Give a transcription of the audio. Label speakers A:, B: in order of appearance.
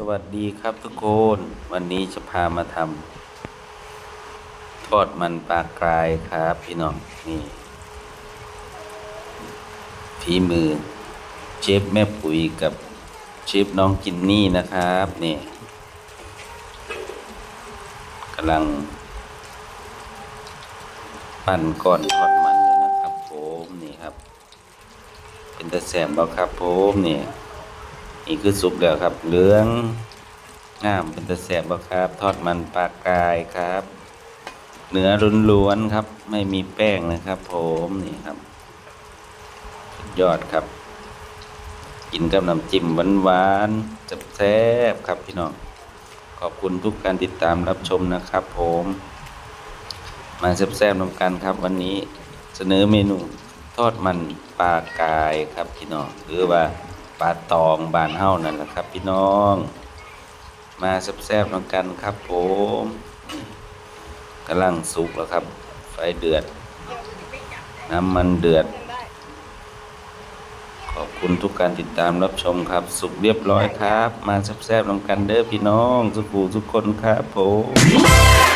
A: สวัสดีครับทุกคน วันนี้จะพามาทำทอดมันปลากรายครับ พี่น้อง นี่ฝีมือ เชฟแม่ปุ๋ยกับเชฟน้องกินนี่นะครับนี่กำลัง ปั่นก้อนทอดมันอยู่นะครับผมนี่ครับ เป็นตะแสมบ่ครับผมนี่ นี่คือสุกแล้วครับ เหลืองงามเป็นตะแสบบ่ครับ ทอดมันปลากรายครับ เนื้อล้วนๆครับ ไม่มีแป้งนะครับ ผมนี่ครับยอดครับ กินกับน้ำจิ้มหวานๆจับแซ่บครับพี่น้องขอบคุณทุกการติดตามรับชมนะครับ ผม มาแซ่บๆนำกันครับ วันนี้เสนอเมนูทอดมันปลากายครับพี่น้องหรือว่า ปลาตองบานเฮ้านั่นแหละครับ พี่น้อง มาแซ่บๆนำกันครับ ผมกำลังสุกแล้วครับ ไฟเดือด น้ำมันเดือด ขอบคุณทุกการติดตามรับชมครับ สุกเรียบร้อยครับ มาแซ่บๆนำกันเด้อพี่น้องทุกผู้ทุกคนครับผม